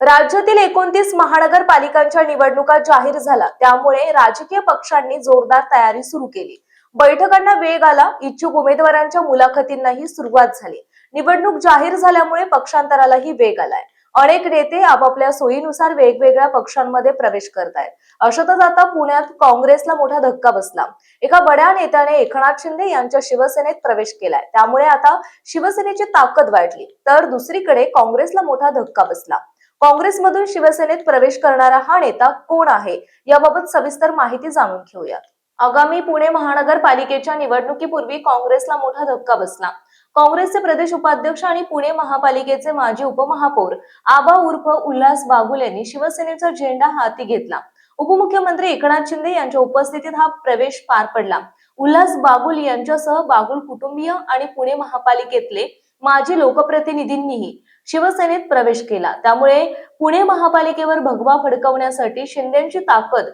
राज्यातील एकोणतीस महानगरपालिकांच्या निवडणुका जाहीर झाल्या. त्यामुळे राजकीय पक्षांनी जोरदार तयारी सुरू केली. बैठकांना वेग आला. इच्छुक उमेदवारांच्या मुलाखतींनाही सुरुवात झाली. निवडणूक जाहीर झाल्यामुळे पक्षांतरालाही वेग आलाय. अनेक नेते आपापल्या सोयीनुसार वेगवेगळ्या पक्षांमध्ये प्रवेश करतायत. अशातच आता पुण्यात काँग्रेसला मोठा धक्का बसला. एका बड्या नेत्याने एकनाथ शिंदे यांच्या शिवसेनेत प्रवेश केलाय. त्यामुळे आता शिवसेनेची ताकद वाढली. तर दुसरीकडे काँग्रेसला मोठा धक्का बसला. काँग्रेसमधून शिवसेनेत प्रवेश करणारा हा नेता कोण आहे? याबाबत सविस्तर माहिती जाणून घेऊयात. आगामी पुणे महानगरपालिकेच्या निवडणुकीपूर्वी काँग्रेसला मोठा धक्का बसला. काँग्रेसचे प्रदेश उपाध्यक्ष आणि पुणे महापालिकेचे माजी उपमहापौर आबा उर्फ उल्हास बागुल यांनी शिवसेनेचा झेंडा हाती घेतला. उपमुख्यमंत्री एकनाथ शिंदे यांच्या उपस्थितीत हा प्रवेश पार पडला. उल्हास बागुल यांच्यासह बागुल कुटुंबीय आणि पुणे महापालिकेतले माजी लोकप्रतिनिधींनीही शिवसेनेत प्रवेश केला. त्यामुळे पुणे महापालिकेवर भगवा फडकवण्यासाठी शिंदेची ताकद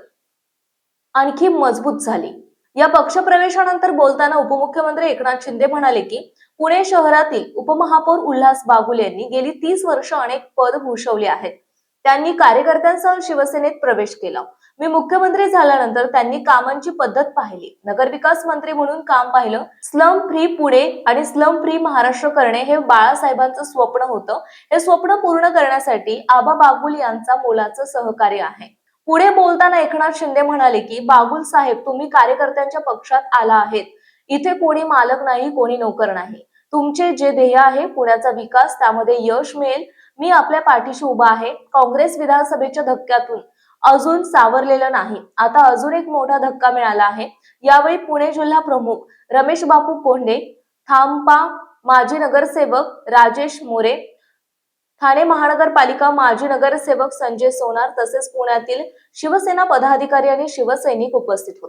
आणखी मजबूत झाली. या पक्षप्रवेशानंतर बोलताना उपमुख्यमंत्री एकनाथ शिंदे म्हणाले की पुणे शहरातील उपमहापौर उल्हास बागुल यांनी गेली तीस वर्ष अनेक पद भूषवली आहेत. त्यांनी कार्यकर्त्यांसह शिवसेनेत प्रवेश केला. मी मुख्यमंत्री झाल्यानंतर त्यांनी कामांची पद्धत पाहिली. नगरविकास मंत्री म्हणून काम पाहिलं. स्लम फ्री पुणे आणि स्लम फ्री महाराष्ट्र करणे हे बाळासाहेबांचं स्वप्न होतं. हे स्वप्न पूर्ण करण्यासाठी आबा बागुल यांचा मोलाचं सहकार्य आहे. पुढे बोलताना एकनाथ शिंदे म्हणाले की बागुल साहेब तुम्ही कार्यकर्त्यांच्या पक्षात आला आहेत. इथे कोणी मालक नाही कोणी नोकर नाही. तुमचे जे ध्येय आहे पुण्याचा विकास त्यामध्ये यश मिळेल. मी आपल्या पाठीशी उभा आहे. काँग्रेस विधानसभेच्या धक्क्यातून अजून सावरलेलं नाही. आता अजून एक मोठा धक्का मिळाला आहे. यावेळी पुणे जिल्हा प्रमुख रमेश बापू कोंडे थांबा माजी नगरसेवक राजेश मोरे ठाणे महानगरपालिका माजी नगरसेवक संजय सोनार तसेच पुण्यातील शिवसेना पदाधिकारी आणि शिवसैनिक उपस्थित होते.